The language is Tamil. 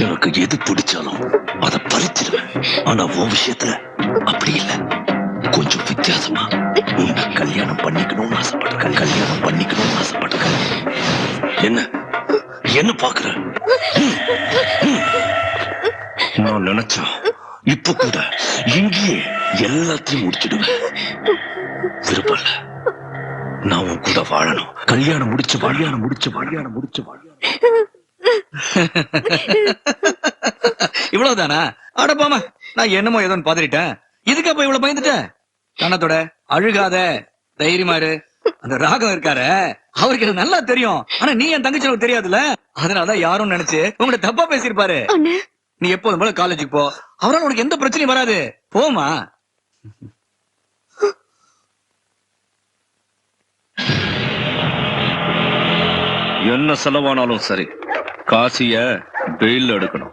எனக்கு எது பிடிச்சாலும் அதை பறிச்சிடுவேன் ஆனா உன் விஷயத்துல அப்படி இல்ல. கொஞ்சம் வித்தியாசமா கல்யாணம் பண்ணிக்கணும்னு ஆசைப்படுறேன் கல்யாணம் பண்ணிக்கணும்னு ஆசைப்படுறேன் என்ன? என்ன பாக்குற நான் நினைச்சா இப்ப கூட இங்கேயே எல்லாத்தையும் முடிச்சிடுவேன். விருப்பம் இல்ல. நான் உன் கூட வாழணும். கல்யாணம் முடிச்சு கல்யாணம் முடிச்சு கல்யாணம் முடிச்சு வாழ இவ்வளவுதானா? அட போமா நான் என்னமோ ஏதோன்னு பதறிட்டேன் இதுக்கு அப்ப இவ்வளவு பயந்துட்டேன் கண்ணத்தோட அழுகாத தைரியமா இரு. அந்த ராகம் இருக்காரு அவருக்கு இது நல்லா தெரியும். ஆனா நீ என் தங்கச்சி உனக்கு தெரியாதுல்ல? அதனாலதான் யாரும் நினைச்சு உங்களை தப்பா பேசியிருப்பாரு. அண்ணே. நீ எப்போதும் போல காலேஜுக்கு போ. அவரால் உனக்கு எந்த பிரச்சனையும் வராது. போமா என்ன செலவானாலும் சரி. காசிய பெயில் எடுக்கணும்.